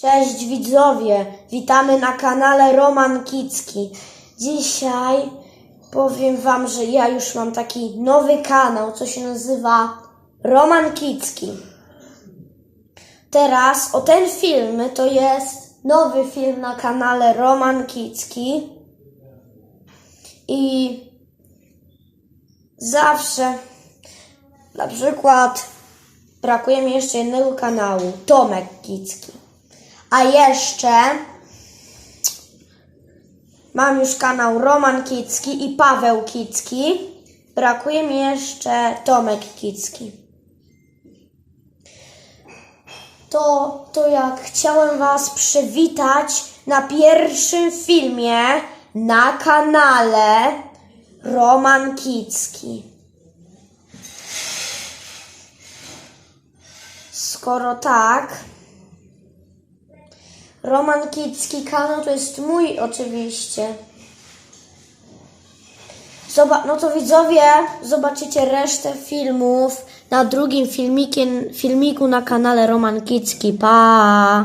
Cześć widzowie, witamy na kanale Roman Kicki. Dzisiaj powiem wam, że ja już mam taki nowy kanał, co się nazywa Roman Kicki. Teraz o ten film to jest nowy film na kanale Roman Kicki. I zawsze, na przykład, brakuje mi jeszcze jednego kanału, Tomek Kicki. A jeszcze mam już kanał Roman Kicki i Paweł Kicki. Brakuje mi jeszcze Tomek Kicki. To, to jak chciałem Was przywitać na pierwszym filmie na kanale Roman Kicki. Skoro tak, Roman Kicki kanał to jest mój oczywiście. Zoba- no to widzowie, zobaczycie resztę filmów na drugim filmikiem, filmiku na kanale Roman Kicki. Pa!